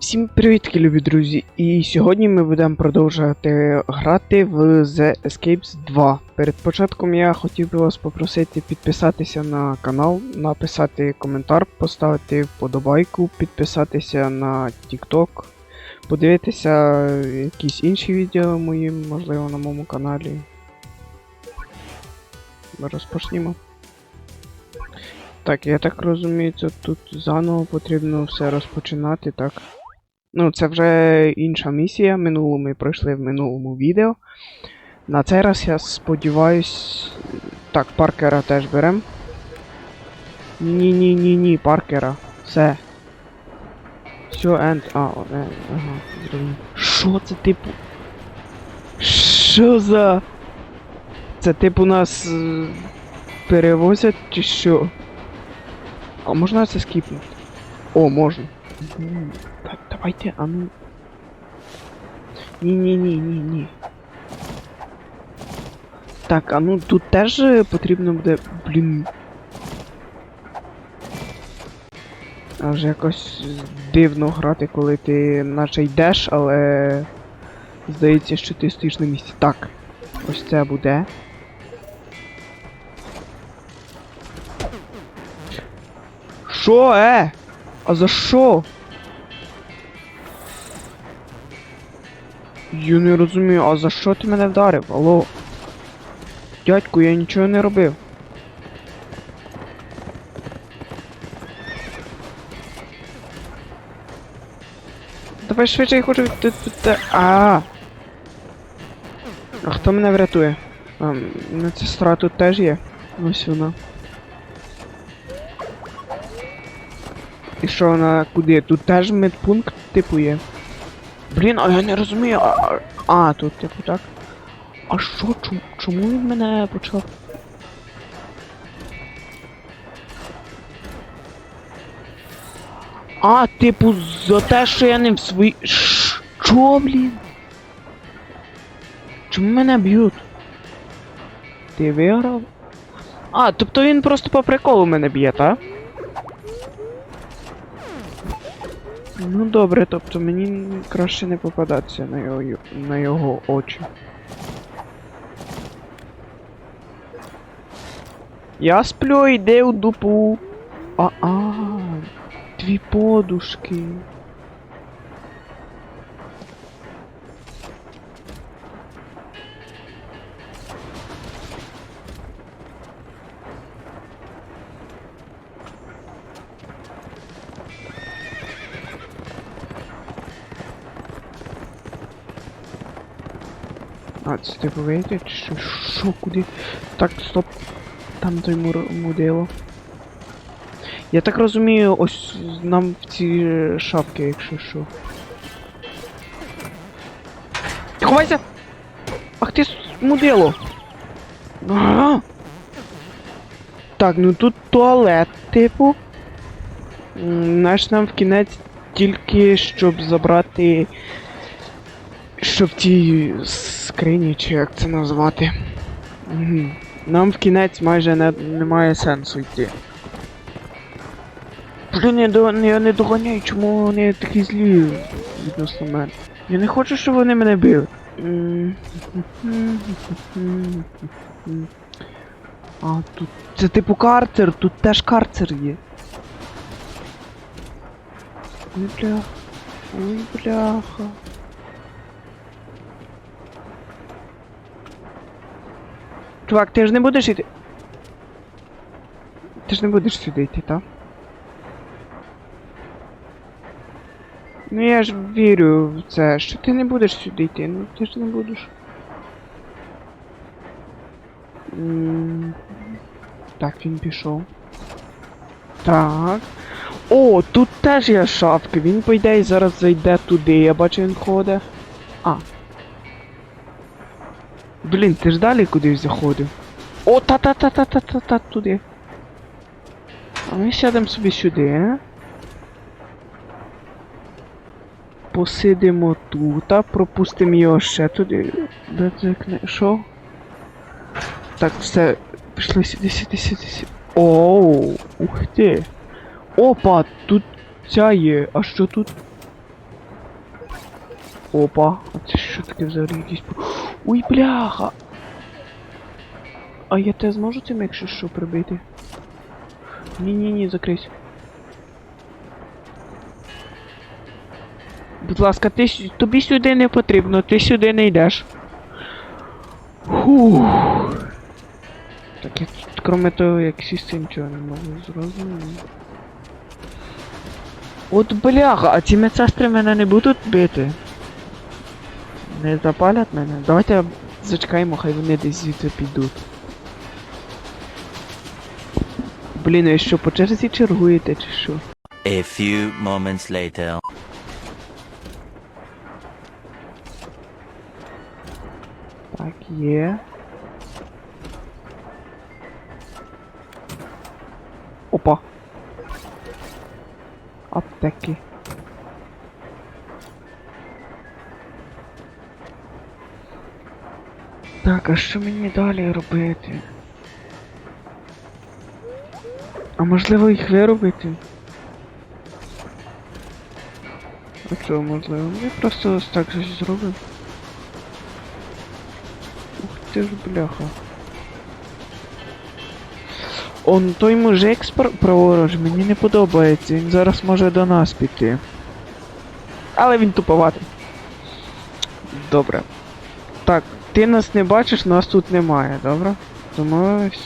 Всім привітки, любі друзі! І сьогодні ми будемо продовжувати грати в The Escapes 2. Перед початком я хотів би вас попросити підписатися на канал, написати коментар, поставити вподобайку, підписатися на TikTok, подивитися якісь інші відео мої, можливо, на моєму каналі. Розпочнімо. Так, я так розумію, це тут заново потрібно все розпочинати, так? Ну, це вже інша місія. Минулу ми пройшли в минулому відео. На цей раз я сподіваюсь. Так, паркера теж берем. Ні-ні-ні-ні, паркера. Все. Все, енд. А, о, е, ага, зрозумів. Що це типу? Що за. Це типу нас е, перевозять чи що? А можна це скіпнути? О, можна. Так, давайте, а ну. Ні-ні-ні-ні-ні. Так, а ну тут теж е, потрібно буде. Блін. А вже якось дивно грати, коли ти наче йдеш, але. Здається, що ти стоїш на місці. Так. Ось це буде. Що, е? А за що? Я не розумію, а за що ти мене вдарив? Алло? Дядьку, я нічого не робив. Давай швидше я хочу від... А. А хто мене врятує? А, медсестра тут теж є. Ось вона. І що вона куди? Тут теж медпункт типу є. Блін, а я не розумію. А, а, тут типу так. А що, чому, чому він мене почав? А, типу, за те, що я не в свої. Що, блін? Чому мене б'ють? Ти виграв? А, тобто він просто по приколу мене б'є, так? Ну добре, тобто мені краще не попадатися на його, на його очі. Я сплю, йди у дупу. А-а, дві подушки. А, це типу вийти? чи Що, куди? Так, стоп. Там той мур... Я так розумію, ось нам в ці шапки, якщо що. Ховайся! Ах ти мудило! Ага! Так, ну тут туалет, типу. Наш нам в кінець тільки щоб забрати. Що в тій скрині, чи як це назвати. Нам в кінець майже не, немає сенсу йти. Блін, я, я не доганяю, чому вони такі злі відносно мене. Я не хочу, щоб вони мене били. А, тут. Це типу карцер, тут теж карцер є. Ой, бляха. Ой, бляха. Чувак, ти ж не будеш йти. Ти ж не будеш сюди йти, так? Ну я ж вірю в це, що ти не будеш сюди йти, ну ти ж не будеш. Так, він пішов. Так. О, тут теж є шапки. Він по ідеї зараз зайде туди, я бачу він ходить. А, Блін, ти ж далі кудись заходив. О, та-та-та-та-та-та-та туди. А ми сядемо собі сюди, а? Посидимо тут, а пропустимо його ще туди. Де це. Що? Так, все. Пішли сюди, сюди, сюди, сюди. Оу, ух ти. Опа, тут ця є. А що тут? Опа, а це що таке взагалі якісь. Ой, бляха! А я те зможу цим, якщо що, прибити? Ні-ні-ні, закрийся. Будь ласка, ти тобі сюди не потрібно, ти сюди не йдеш. Фух. Так я тут, кроме того, як сісти нічого не можу зрозуміти. От бляха, а ці медсестри мене не будуть бити. Не запалять мене. Давайте зачекаємо, хай вони десь звідси підуть. Блін, ви що, по черзі чергуєте чи що? A few moments later. Так, є. Опа. Аптеки. Так, а що мені далі робити? А можливо їх виробити? А чого можливо? Я просто ось так щось зроблю. Ух ти ж бляха. Он той мужик праворуч мені не подобається, він зараз може до нас піти. Але він туповатий. Добре. Так, ти нас не бачиш, нас тут немає, добре? Домовились.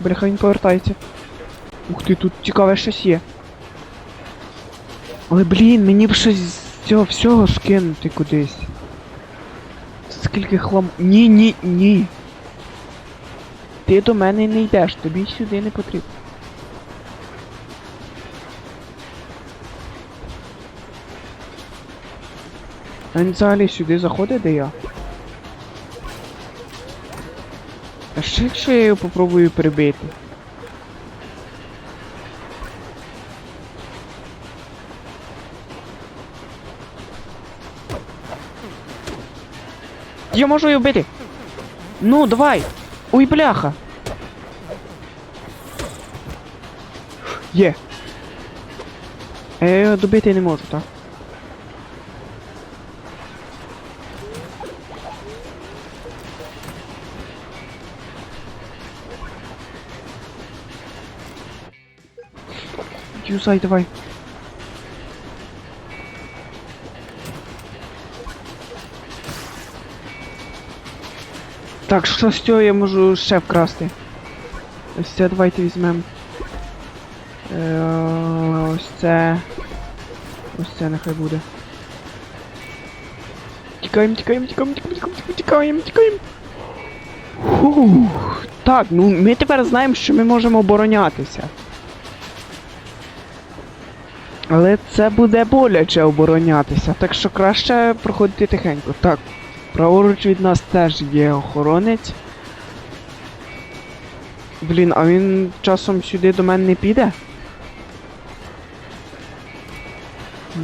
Бляха, він повертається. Ух ти, тут цікаве щось є. Але блін, мені б щось з цього всього скинути кудись. Скільки хлам. Ні, ні, ні. Ти до мене не йдеш, тобі сюди не потрібно. А він взагалі сюди заходить, де я? А що якщо я його попробую прибити? Я можу її вбити! Ну, давай! Ой, бляха! Є! Його добити не можу, так? Юзай, давай. Так, що з цього я можу ще вкрасти? Ось це давайте візьмемо. Е, ось це. Ось це нехай буде. Тікаємо, тікаємо, тікаємо, тікаємо, тікаємо, тікаємо, тікаємо. Так, ну ми тепер знаємо, що ми можемо оборонятися. Але це буде боляче оборонятися, так що краще проходити тихенько. Так, праворуч від нас теж є охоронець. Блін, а він часом сюди до мене не піде?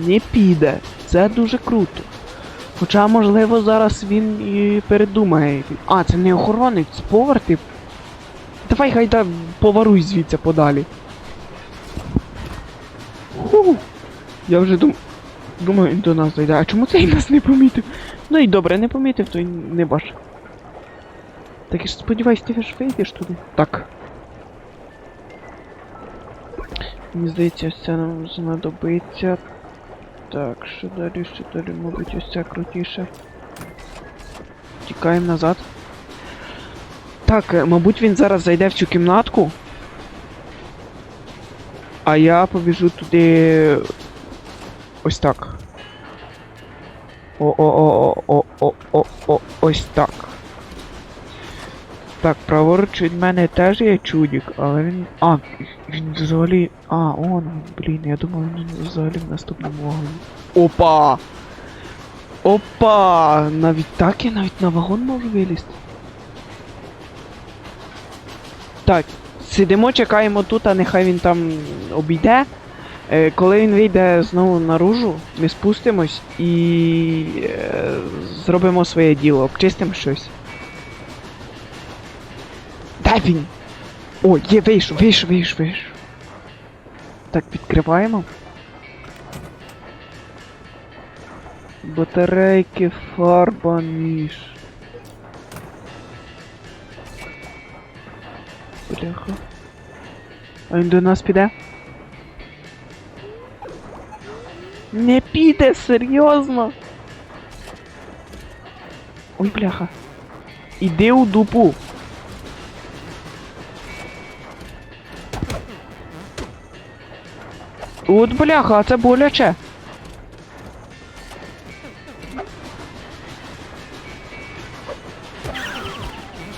Не піде. Це дуже круто. Хоча, можливо, зараз він і передумає. А, це не охоронець, повар, тип. Давай гайда поваруй звідси подалі. Ху. Я вже дум... думаю, він до нас зайде. А чому цей нас не помітив? Ну і добре, не помітив, то й не бачив. Так я ж сподіваюсь, ти ж вийдеш туди. Так. Мені здається, ось це нам знадобиться. Так, що далі, що далі, мабуть, ось це крутіше. Тікаємо назад. Так, е, мабуть, він зараз зайде в цю кімнатку. А я побіжу туди. Ось так. О-о-о-о-о-о-о-о. Ось так. Так, праворуч від мене теж є чудік, але він. А, він взагалі. А, он, блін, я думав, він взагалі в наступному вагоні. Опа! Опа! Навіть так я навіть на вагон можу вилізти. Так, сидимо, чекаємо тут, а нехай він там обійде. Е, коли він вийде знову наружу, ми спустимось і е, зробимо своє діло, обчистимо щось. Де він? О, є, вийшов, вийшов, вийшов, вийшов. Так, відкриваємо. Батарейки, фарба, ніж. Бляха. А він до нас піде? Не піде, серйозно. Ой, бляха. Іди у дупу. От бляха, а це боляче.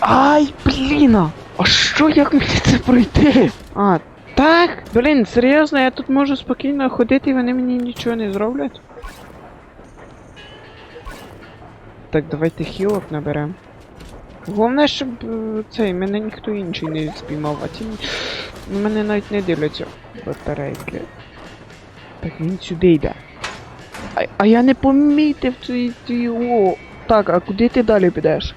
Ай, бліна! А що як мені це пройти? А, так? Блін, серйозно, я тут можу спокійно ходити і вони мені нічого не зроблять. Так, давайте хілок наберемо. Головне, щоб е, цей, мене ніхто інший не спіймав, а на мене навіть не дивляться батарейки. Так, він сюди йде. А, а я не помітив твій твій о. Так, а куди ти далі підеш?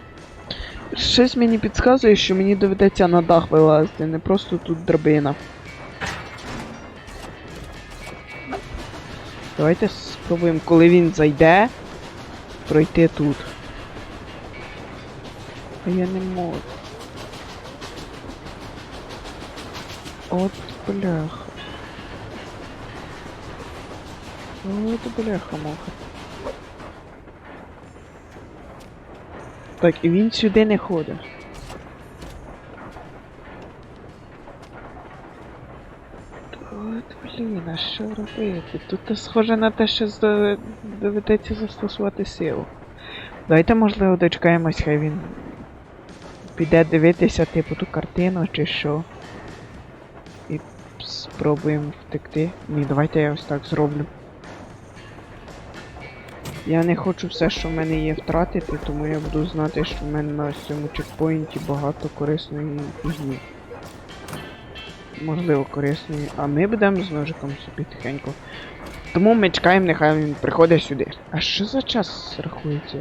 Щось мені підказує, що мені доведеться на дах вилазити, не просто тут драбина. Давайте спробуємо, коли він зайде, пройти тут. А я не можу. От бляха. От бляха моха. Так, і він сюди не ходить. От, блін, а що робити? Тут схоже на те, що доведеться застосувати силу. Давайте, можливо, дочекаємось, хай він піде дивитися, типу, ту картину чи що. І спробуємо втекти. Ні, давайте я ось так зроблю. Я не хочу все, що в мене є, втратити, тому я буду знати, що в мене на цьому чекпоінті багато корисної фігні. Можливо, корисної. А ми будемо з ножиком собі тихенько. Тому ми чекаємо, нехай він приходить сюди. А що за час рахується?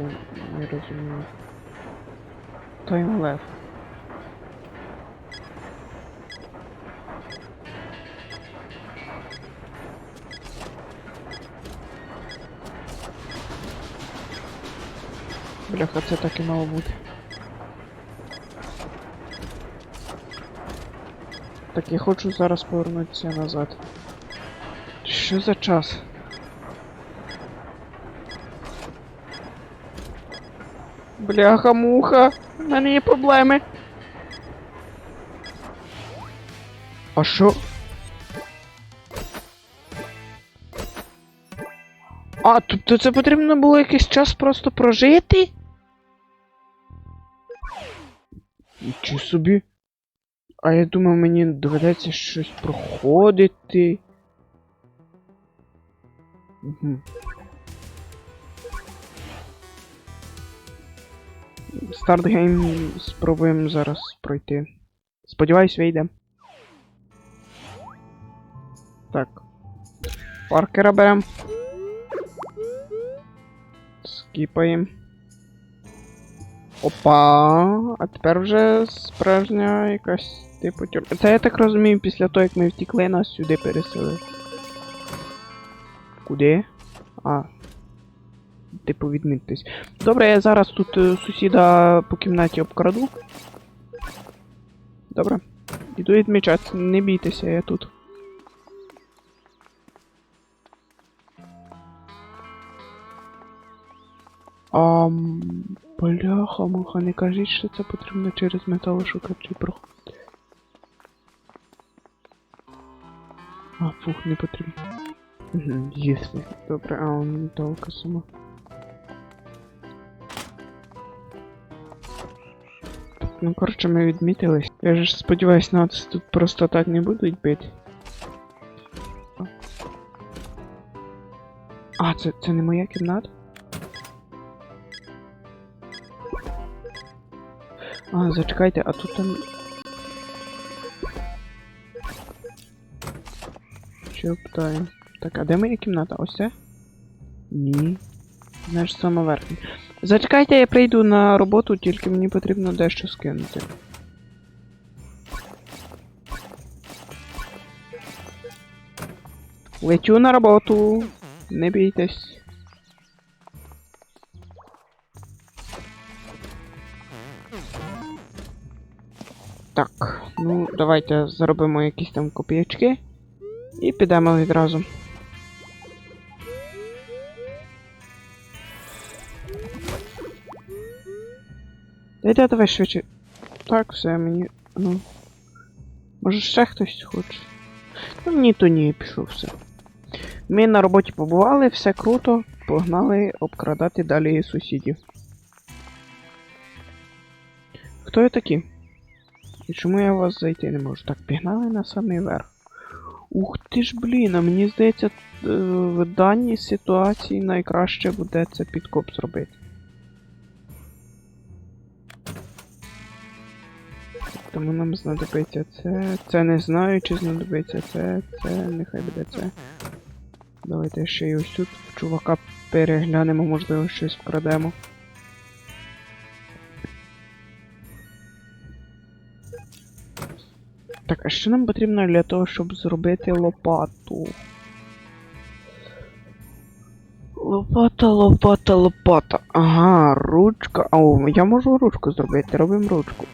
Не розумію. Таймлев. Бляха, це так і мало бути. Так, я хочу зараз повернутися назад. Що за час? Бляха-муха, в мене є проблеми. А що? А, тобто це потрібно було якийсь час просто прожити? Нічого собі. А я думав, мені доведеться щось проходити. Угу. Старт гейм спробуємо зараз пройти. Сподіваюсь, вийде. Так. Паркера берем. Скіпаємо. Опа! А тепер вже справжня якась типу тюрма. Це я так розумію, після того, як ми втікли, нас сюди переселили. Куди? А. Типу відмітитись. Добре, я зараз тут е, сусіда по кімнаті обкраду. Добре. Іду відмічати, не бійтеся, я тут. Ам... Бляха, муха, не кажіть, що це потрібно через металошукачі проходити. А, фух, не потрібно. Угу. Добре, а он металка сама. Ну, коротше, ми відмітились. Я ж сподіваюсь, нас тут просто так не будуть бити. А, це, це не моя кімната? А, зачекайте, а тут там. Що питаю? Так, а де моя кімната? Ось це? Ні. Знаєш, саме верхня. Зачекайте, я прийду на роботу, тільки мені потрібно дещо скинути. Летю на роботу. Не бійтесь. Давайте заробимо якісь там копійочки. І підемо відразу. Йде, давай швидше. Так, все, мені. Ну. Може ще хтось хоче? Ну ні, то ні, пішов все. Ми на роботі побували, все круто, погнали обкрадати далі сусідів. Хто я такі? І чому я вас зайти не можу? Так, пігнали на самий верх. Ух ти ж, блін, а мені здається, е, в даній ситуації найкраще буде це підкоп зробити. Тому нам знадобиться це. Це не знаю, чи знадобиться це, це, нехай буде це. Давайте ще й ось тут чувака переглянемо, можливо, щось вкрадемо. Так, а що нам потрібно для того, щоб зробити лопату? Лопата, лопата, лопата. Ага, ручка. О, я можу ручку зробити, робимо ручку.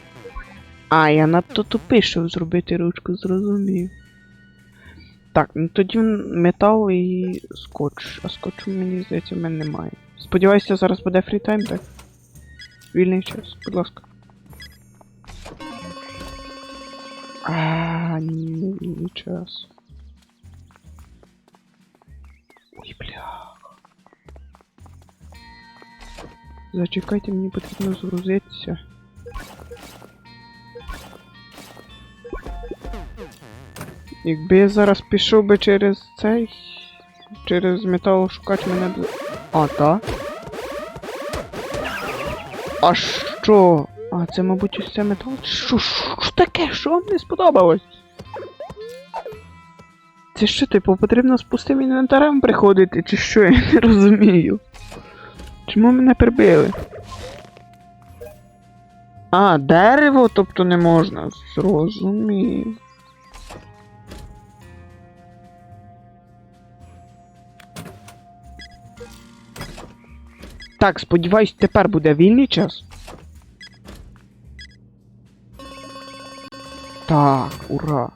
А, я надто тупий, щоб зробити ручку, зрозумів. Так, ну тоді метал і скотч. А скотчу, мені здається, в мене немає. Сподіваюся, зараз буде фрітайм, так? Вільний час, будь ласка. А, ні, не вільний час. Ой, бля. Зачекайте, мені потрібно згрузитися. Якби я зараз пішов би через цей. Через метал шукати мене б. А, так? А що? А, це, мабуть, ось це метал. Що, що таке? Що вам не сподобалось? Це що, типу, потрібно з пустим інвентарем приходити, чи що? Я не розумію. Чому мене прибили? А, дерево, тобто не можна. Зрозумів. Так, сподіваюсь, тепер буде вільний час. Так, ура.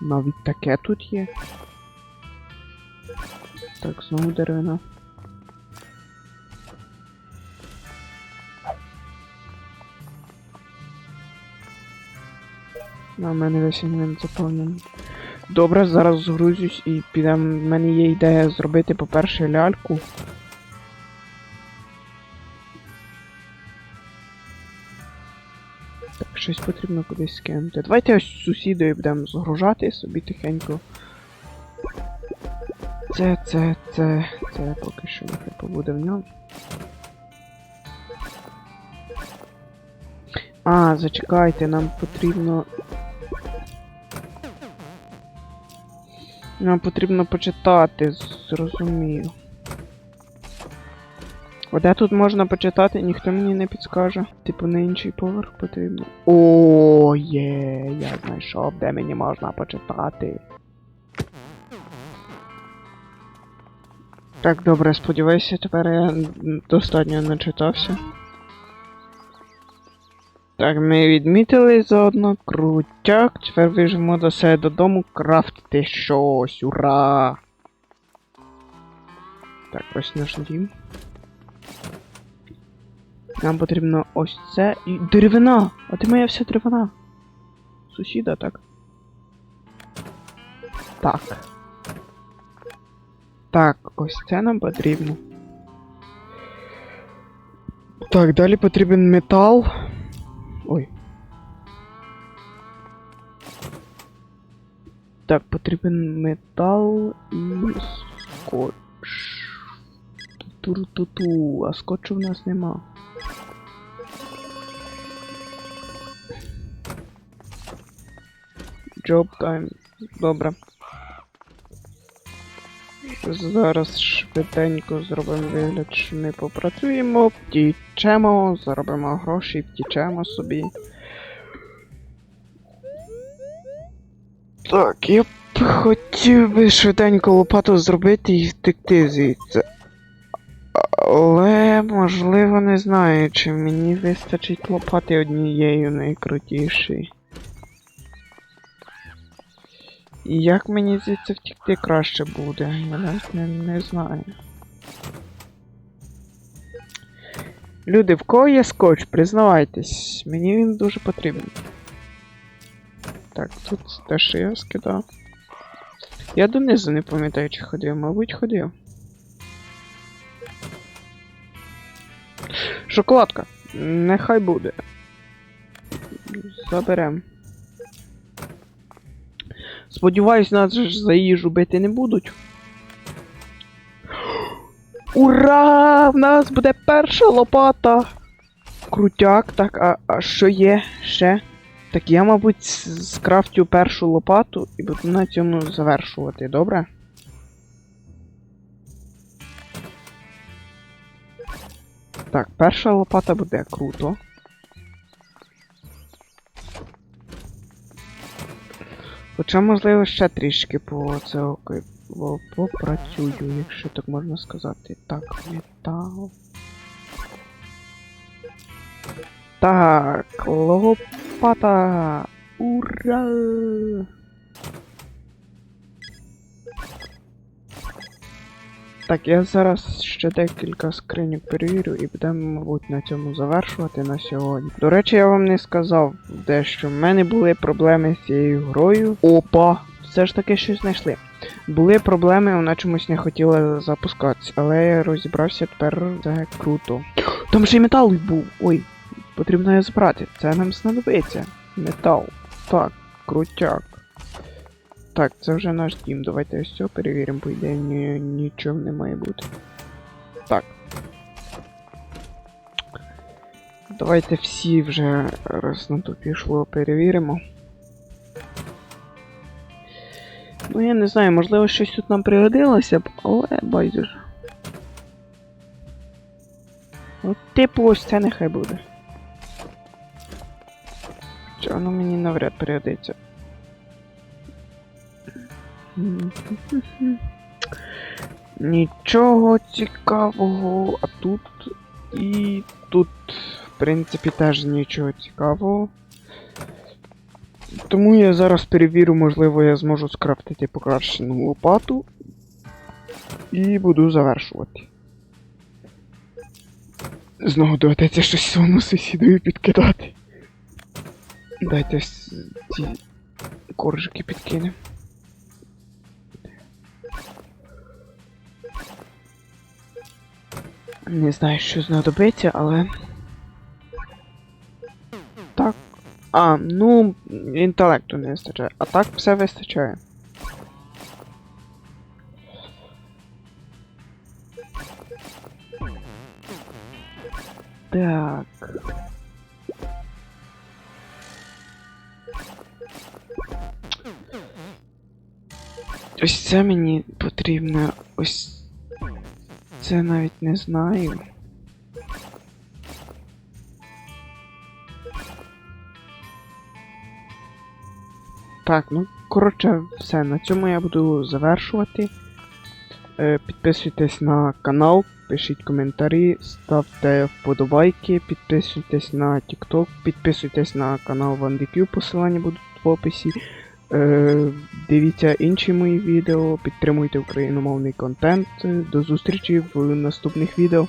Навіть таке тут є. Так, знову деревина. На мене весь інвент заповнений. Добре, зараз згрузюсь і підемо. В мене є ідея зробити, по-перше, ляльку. Так, щось потрібно кудись скинути. Давайте ось з сусідою будемо згружати собі тихенько. Це, це, це, це поки що нехай побуде в ньому. А, зачекайте, нам потрібно. Нам потрібно почитати, зрозумію. А де тут можна почитати, ніхто мені не підскаже. Типу на інший поверх потрібно. О, є, я знайшов, де мені можна почитати. Так, добре, сподіваюся, тепер я достатньо начитався. Так, ми відмітили заодно крутяк. Тепер біжимо до себе додому крафтити щось. Ура! Так, ось наш дім. Нам потрібно ось це і. Деревина! А ти моя вся деревина. Сусіда, так? Так. Так, ось це нам потрібно. Так, далі потрібен метал. Так, потрібен метал і скотч. Ту-ту-ту, а скотчу в нас нема. Job time. Добре. Зараз швиденько зробимо вигляд, що ми попрацюємо, втічемо, заробимо гроші, втічемо собі. Так, єп. Хотів би швиденько лопату зробити і втекти звідси. Але, можливо, не знаю, чи мені вистачить лопати однією найкрутішої. Як мені звідси втекти краще буде, я не, не знаю. Люди, в кого є скотч, признавайтесь, мені він дуже потрібен. Так, тут те, що я скидав. Я донизу не пам'ятаю, чи ходив, мабуть, ходив. Шоколадка. Нехай буде. Заберем. Сподіваюсь, нас ж за їжу бити не будуть. Ура! В нас буде перша лопата! Крутяк, так, а, а що є ще? Так я, мабуть, скрафтю першу лопату і буду на цьому завершувати, добре? Так, перша лопата буде круто. Хоча, можливо, ще трішки по цього попрацюю, якщо так можна сказати. Так, метал. Так, лопата. Ура! Так, я зараз ще декілька скриньок перевірю і будемо, мабуть, на цьому завершувати на сьогодні. До речі, я вам не сказав дещо. В мене були проблеми з цією грою. Опа! Все ж таки щось знайшли. Були проблеми, вона чомусь не хотіла запускатися, але я розібрався тепер це круто. Там ще й метал був. Ой, потрібно його збрати. Це нам знадобиться. Метал. Так, крутяк. Так, це вже наш дім. Давайте ось цього перевіримо, по ідеї ні, нічого не має бути. Так. Давайте всі вже раз на то пішло перевіримо. Ну я не знаю, можливо щось тут нам пригодилося б, але байдуже. От типу ось це нехай буде. Навряд пригодиться. Нічого цікавого, а тут і тут, в принципі, теж нічого цікавого. Тому я зараз перевірю, можливо, я зможу скрафтити покращену лопату. І буду завершувати. Знову доведеться щось своєму сусідові підкидати. Дайте ці коржики підкинемо. Не знаю, що знадобиться, але. Так. А, ну, інтелекту не вистачає. А так все вистачає. Так. Ось це мені потрібно. Ось. Це навіть не знаю. Так, ну, коротше, все, на цьому я буду завершувати. Е, підписуйтесь на канал, пишіть коментарі, ставте вподобайки, підписуйтесь на TikTok, підписуйтесь на канал VanDQ, посилання будуть в описі. Е, дивіться інші мої відео, підтримуйте україномовний контент. До зустрічі в наступних відео.